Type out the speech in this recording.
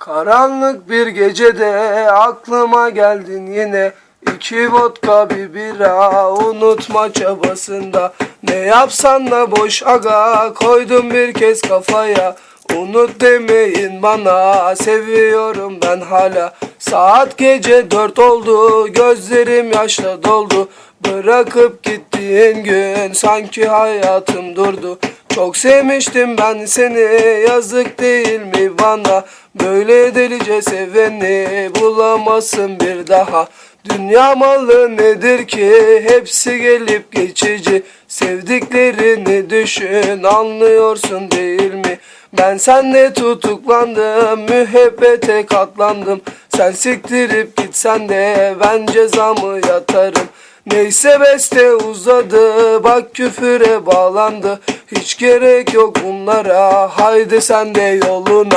Karanlık bir gecede aklıma geldin yine. İki vodka bir bira unutma çabasında. Ne yapsan da boş aga koydum bir kez kafaya. Unut demeyin bana seviyorum ben hala. Saat gece dört oldu gözlerim yaşla doldu. Bırakıp gittiğin gün sanki hayatım durdu Çok sevmiştim ben seni yazık değil mi bana? Böyle delice seveni bulamazsın bir daha. Dünya malı nedir ki? Hepsi gelip geçici. Sevdiklerini düşün anlıyorsun değil mi? Ben senle tutuklandım müebbete katlandım. Sen siktirip gitsen de ben cezamı yatarım. Neyse beste uzadı bak küfüre bağlandı Hiç gerek yok bunlara. Haydi sen de yoluna